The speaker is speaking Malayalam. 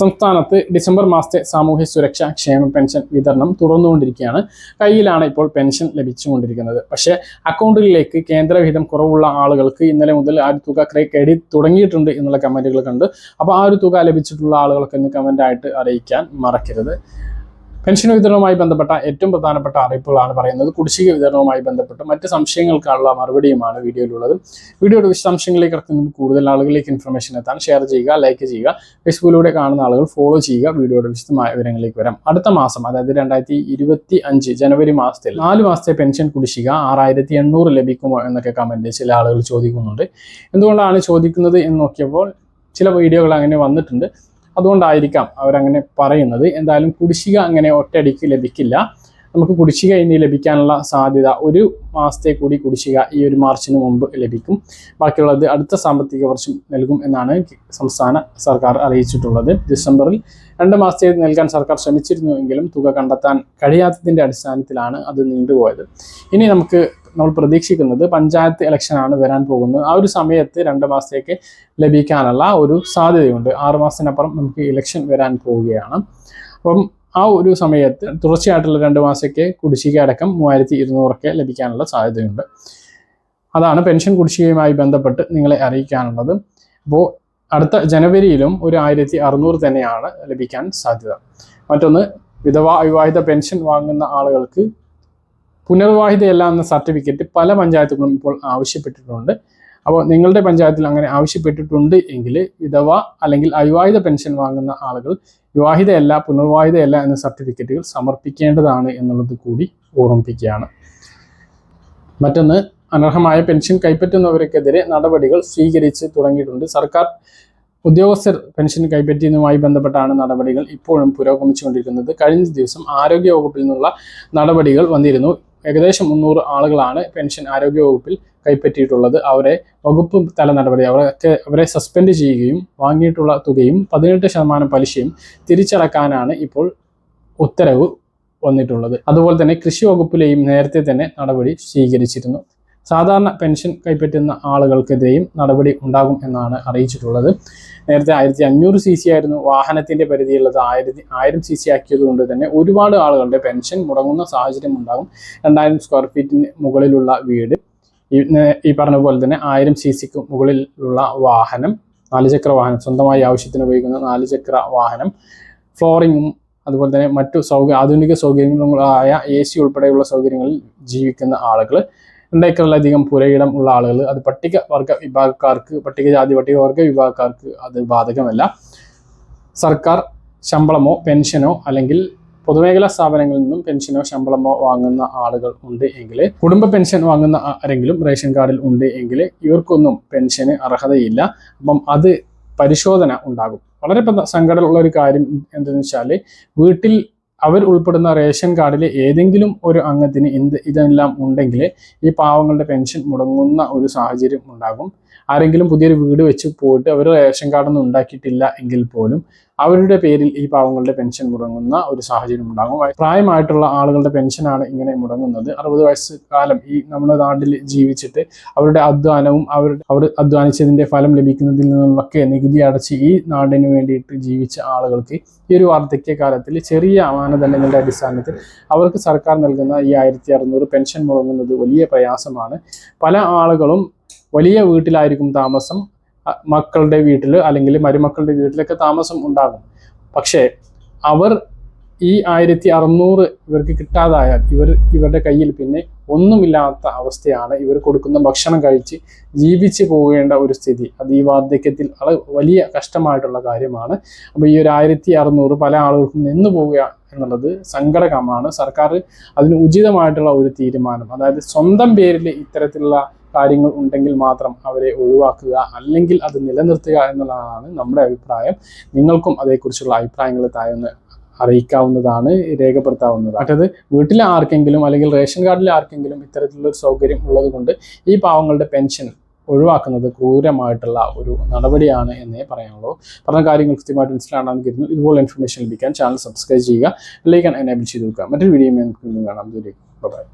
സംസ്ഥാനത്ത് ഡിസംബർ മാസത്തെ സാമൂഹ്യ സുരക്ഷാ ക്ഷേമ പെൻഷൻ വിതരണം തുടർന്നുകൊണ്ടിരിക്കുകയാണ്. കയ്യിലാണ് ഇപ്പോൾ പെൻഷൻ ലഭിച്ചുകൊണ്ടിരിക്കുന്നത്. പക്ഷേ അക്കൗണ്ടുകളിലേക്ക് കേന്ദ്രവിഹിതം കുറവുള്ള ആളുകൾക്ക് ഇന്നലെ മുതൽ ആ ഒരു തുക ക്രെഡിറ്റ് തുടങ്ങിയിട്ടുണ്ട് എന്നുള്ള കമന്റുകൾ കണ്ട്. അപ്പോൾ ആ ഒരു തുക ലഭിച്ചിട്ടുള്ള ആളുകൾക്ക് ഇന്ന് കമന്റായിട്ട് അറിയിക്കാൻ മറക്കരുത്. പെൻഷൻ വിതരണവുമായി ബന്ധപ്പെട്ട ഏറ്റവും പ്രധാനപ്പെട്ട അറിയിപ്പുകളാണ് പറയുന്നത്. കുടിശ്ശിക വിതരണവുമായി ബന്ധപ്പെട്ട് മറ്റ് സംശയങ്ങൾക്കുള്ള മറുപടിയുമാണ് വീഡിയോയിലുള്ളത്. വീഡിയോയുടെ വിശദാംശങ്ങളിലേക്ക് കിടക്കുന്ന കൂടുതൽ ആളുകളിലേക്ക് ഇൻഫർമേഷൻ എത്താൻ ഷെയർ ചെയ്യുക ലൈക്ക് ചെയ്യുക ഫേസ്ബുക്കിലൂടെ കാണുന്ന ആളുകൾ ഫോളോ ചെയ്യുക. വീഡിയോയുടെ വിശദമായ വിവരങ്ങളിലേക്ക് വരാം. അടുത്ത മാസം അതായത് രണ്ടായിരത്തി ജനുവരി മാസത്തിൽ നാല് മാസത്തെ പെൻഷൻ കുടിശ്ശിക ആറായിരത്തി എണ്ണൂറ് ലഭിക്കുമോ എന്നൊക്കെ കമന്റ് ചില ആളുകൾ ചോദിക്കുന്നുണ്ട്. എന്തുകൊണ്ടാണ് ചോദിക്കുന്നത് എന്ന് നോക്കിയപ്പോൾ ചില വീഡിയോകൾ അങ്ങനെ വന്നിട്ടുണ്ട്. അതുകൊണ്ടായിരിക്കാം അവരങ്ങനെ പറയുന്നത്. എന്തായാലും കുടിശ്ശിക അങ്ങനെ ഒറ്റയടിക്ക് ലഭിക്കില്ല. നമുക്ക് കുടിശ്ശിക ഇനി ലഭിക്കാനുള്ള സാധ്യത ഒരു മാസത്തെ കൂടി കുടിശ്ശിക ഈ ഒരു മാർച്ചിന് മുമ്പ് ലഭിക്കും. ബാക്കിയുള്ളത് അടുത്ത സാമ്പത്തിക വർഷം നൽകും എന്നാണ് സംസ്ഥാന സർക്കാർ അറിയിച്ചിട്ടുള്ളത്. ഡിസംബറിൽ രണ്ട് മാസത്തെ നൽകാൻ സർക്കാർ ശ്രമിച്ചിരുന്നുവെങ്കിലും തുക കണ്ടെത്താൻ കഴിയാത്തതിന്റെ അടിസ്ഥാനത്തിലാണ് അത് നീണ്ടുപോയത്. ഇനി നമുക്ക് നമ്മൾ പ്രതീക്ഷിക്കുന്നത് പഞ്ചായത്ത് ഇലക്ഷനാണ് വരാൻ പോകുന്നത്. ആ ഒരു സമയത്ത് രണ്ട് മാസത്തേക്ക് ലഭിക്കാനുള്ള ഒരു സാധ്യതയുണ്ട്. ആറ് മാസത്തിനപ്പുറം നമുക്ക് ഇലക്ഷൻ വരാൻ പോവുകയാണ്. അപ്പം ആ ഒരു സമയത്ത് തുടർച്ചയായിട്ടുള്ള രണ്ട് മാസത്തേക്ക് കുടിശ്ശിക അടക്കം മൂവായിരത്തി ഇരുന്നൂറൊക്കെ ലഭിക്കാനുള്ള സാധ്യതയുണ്ട്. അതാണ് പെൻഷൻ കുടിശ്ശികയുമായി ബന്ധപ്പെട്ട് നിങ്ങളെ അറിയിക്കാനുള്ളത്. അപ്പോൾ അടുത്ത ജനുവരിയിലും ഒരു ആയിരത്തി അറുന്നൂറ് തന്നെയാണ് ലഭിക്കാൻ സാധ്യത. മറ്റൊന്ന് വിധവാ വിവാഹിത പെൻഷൻ വാങ്ങുന്ന ആളുകൾക്ക് പുനർവിവാഹിതയല്ല എന്ന സർട്ടിഫിക്കറ്റ് പല പഞ്ചായത്തുകളും ഇപ്പോൾ ആവശ്യപ്പെട്ടിട്ടുണ്ട്. അപ്പോൾ നിങ്ങളുടെ പഞ്ചായത്തിൽ അങ്ങനെ ആവശ്യപ്പെട്ടിട്ടുണ്ട് എങ്കിൽ വിധവ അല്ലെങ്കിൽ അവിവാഹിത പെൻഷൻ വാങ്ങുന്ന ആളുകൾ വിവാഹിതയല്ല പുനർവാഹിതയല്ല എന്ന സർട്ടിഫിക്കറ്റുകൾ സമർപ്പിക്കേണ്ടതാണ് എന്നുള്ളത് കൂടി ഓർമ്മിപ്പിക്കുകയാണ്. മറ്റൊന്ന് അനർഹമായ പെൻഷൻ കൈപ്പറ്റുന്നവർക്കെതിരെ നടപടികൾ സ്വീകരിച്ച് തുടങ്ങിയിട്ടുണ്ട്. സർക്കാർ ഉദ്യോഗസ്ഥർ പെൻഷൻ കൈപ്പറ്റിയതുമായി ബന്ധപ്പെട്ടാണ് നടപടികൾ ഇപ്പോഴും പുരോഗമിച്ചുകൊണ്ടിരിക്കുന്നത്. കഴിഞ്ഞ ദിവസം ആരോഗ്യ വകുപ്പിൽ നിന്നുള്ള നടപടികൾ വന്നിരുന്നു. ഏകദേശം മുന്നൂറ് ആളുകളാണ് പെൻഷൻ ആരോഗ്യ വകുപ്പിൽ കൈപ്പറ്റിയിട്ടുള്ളത്. അവരെ വകുപ്പ് തല നടപടി അവരൊക്കെ അവരെ സസ്പെൻഡ് ചെയ്യുകയും വാങ്ങിയിട്ടുള്ള തുകയും പതിനെട്ട് ശതമാനം പലിശയും തിരിച്ചടക്കാനാണ് ഇപ്പോൾ ഉത്തരവ് വന്നിട്ടുള്ളത്. അതുപോലെ തന്നെ കൃഷി വകുപ്പിലെയും നേരത്തെ തന്നെ നടപടി സ്വീകരിച്ചിരുന്നു. സാധാരണ പെൻഷൻ കൈപ്പറ്റുന്ന ആളുകൾക്കെതിരെയും നടപടി ഉണ്ടാകും എന്നാണ് അറിയിച്ചിട്ടുള്ളത്. നേരത്തെ ആയിരത്തി അഞ്ഞൂറ് സി സി ആയിരുന്നു വാഹനത്തിന്റെ പരിധിയുള്ളത് ആയിരത്തി ആയിരം സി സി ആക്കിയതുകൊണ്ട് തന്നെ ഒരുപാട് ആളുകളുടെ പെൻഷൻ മുടങ്ങുന്ന സാഹചര്യം ഉണ്ടാകും. രണ്ടായിരം സ്ക്വയർ ഫീറ്റിന് മുകളിലുള്ള വീട്. ഈ പറഞ്ഞ പോലെ തന്നെ ആയിരം സി സിക്ക് മുകളിലുള്ള വാഹനം. നാലുചക്ര വാഹനം. സ്വന്തമായി ആവശ്യത്തിന് ഉപയോഗിക്കുന്ന നാലുചക്ര വാഹനം. ഫ്ലോറിങ്ങും അതുപോലെ തന്നെ മറ്റു സൗകര്യ ആധുനിക സൗകര്യങ്ങളായ എ സി ഉൾപ്പെടെയുള്ള സൗകര്യങ്ങളിൽ ജീവിക്കുന്ന ആളുകൾ രണ്ടേക്കറിലധികം പുരയിടം ഉള്ള ആളുകൾ അത് പട്ടിക വർഗ വിഭാഗക്കാർക്ക് പട്ടികജാതി പട്ടികവർഗ വിഭാഗക്കാർക്ക് അത് ബാധകമല്ല. സർക്കാർ ശമ്പളമോ പെൻഷനോ അല്ലെങ്കിൽ പൊതുമേഖലാ സ്ഥാപനങ്ങളിൽ നിന്നും പെൻഷനോ ശമ്പളമോ വാങ്ങുന്ന ആളുകൾ ഉണ്ട് എങ്കിൽ കുടുംബ പെൻഷൻ വാങ്ങുന്ന ആരെങ്കിലും റേഷൻ കാർഡിൽ ഉണ്ട് എങ്കിൽ ഇവർക്കൊന്നും പെൻഷന് അർഹതയില്ല. അപ്പം അത് പരിശോധന ഉണ്ടാകും. വളരെ സങ്കടമുള്ള ഒരു കാര്യം എന്തെന്ന് വെച്ചാൽ വീട്ടിൽ അവർ ഉൾപ്പെടുന്ന റേഷൻ കാർഡിലെ ഏതെങ്കിലും ഒരു അംഗത്തിന് എന്ത് ഇതെല്ലാം ഉണ്ടെങ്കിൽ ഈ പാവങ്ങളുടെ പെൻഷൻ മുടങ്ങുന്ന ഒരു സാഹചര്യം ഉണ്ടാകും. ആരെങ്കിലും പുതിയൊരു വീട് വെച്ച് പോയിട്ട് അവർ റേഷൻ കാർഡൊന്നും ഉണ്ടാക്കിയിട്ടില്ല എങ്കിൽ പോലും അവരുടെ പേരിൽ ഈ പാവങ്ങളുടെ പെൻഷൻ മുടങ്ങുന്ന ഒരു സാഹചര്യം ഉണ്ടാകും. പ്രായമായിട്ടുള്ള ആളുകളുടെ പെൻഷനാണ് ഇങ്ങനെ മുടങ്ങുന്നത്. അറുപത് വയസ്സ് കാലം ഈ നമ്മുടെ നാട്ടിൽ ജീവിച്ചിട്ട് അവരുടെ അധ്വാനവും അവരുടെ അവർ അധ്വാനിച്ചതിന്റെ ഫലം ലഭിക്കുന്നതിൽ നിന്നുമൊക്കെ നികുതി അടച്ച് ഈ നാടിന് വേണ്ടിയിട്ട് ജീവിച്ച ആളുകൾക്ക് ഈ ഒരു വാർദ്ധക്യ കാലത്തിൽ ചെറിയ മാനദണ്ഡങ്ങളുടെ അടിസ്ഥാനത്തിൽ അവർക്ക് സർക്കാർ നൽകുന്ന ഈ ആയിരത്തി അറുന്നൂറ് പെൻഷൻ മുടങ്ങുന്നത് വലിയ പ്രയാസമാണ്. പല ആളുകളും വലിയ വീട്ടിലായിരിക്കും താമസം മക്കളുടെ വീട്ടിൽ അല്ലെങ്കിൽ മരുമക്കളുടെ വീട്ടിലൊക്കെ താമസം ഉണ്ടാകും. പക്ഷേ അവർ ഈ ആയിരത്തി അറുന്നൂറ് ഇവർക്ക് കിട്ടാതായാൽ ഇവർ ഇവരുടെ കയ്യിൽ പിന്നെ ഒന്നുമില്ലാത്ത അവസ്ഥയാണ് ഇവർ കൊടുക്കുന്ന ഭക്ഷണം കഴിച്ച് ജീവിച്ചു പോകേണ്ട ഒരു സ്ഥിതി. അത് ഈ വാർദ്ധക്യത്തിൽ വലിയ കഷ്ടമായിട്ടുള്ള കാര്യമാണ്. അപ്പോൾ ഈ ഒരു ആയിരത്തി അറുന്നൂറ് പല ആളുകൾക്കും നിന്നു പോവുക എന്നുള്ളത് സങ്കടകമാണ്. സർക്കാർ അതിന് ഉചിതമായിട്ടുള്ള ഒരു തീരുമാനം. അതായത് സ്വന്തം പേരിൽ ഇത്തരത്തിലുള്ള കാര്യങ്ങൾ ഉണ്ടെങ്കിൽ മാത്രം അവരെ ഒഴിവാക്കുക അല്ലെങ്കിൽ അത് നിലനിർത്തുക എന്നുള്ളതാണ് നമ്മുടെ അഭിപ്രായം. നിങ്ങൾക്കും അതേക്കുറിച്ചുള്ള അഭിപ്രായങ്ങൾ താഴെ ഒന്ന് അറിയിക്കാവുന്നതാണ് രേഖപ്പെടുത്താവുന്നത് മറ്റത് വീട്ടിലെ ആർക്കെങ്കിലും അല്ലെങ്കിൽ റേഷൻ കാർഡിലെ ആർക്കെങ്കിലും ഇത്തരത്തിലുള്ളൊരു സൗകര്യം ഉള്ളതുകൊണ്ട് ഈ പാവങ്ങളുടെ പെൻഷൻ ഒഴിവാക്കുന്നത് ക്രൂരമായിട്ടുള്ള ഒരു നടപടിയാണ് എന്നേ പറയാനുള്ളൂ. പറഞ്ഞ കാര്യങ്ങൾ കൃത്യമായിട്ട് മനസ്സിലാണെന്ന് കരുതുന്നു. ഇതുപോലെ ഇൻഫർമേഷൻ ലഭിക്കാൻ ചാനൽ സബ്സ്ക്രൈബ് ചെയ്യുക ലൈക്കൺ എനേബിൾ ചെയ്ത് വെക്കുക. മറ്റൊരു വീഡിയോ നമുക്ക് കാണാം. ബൈ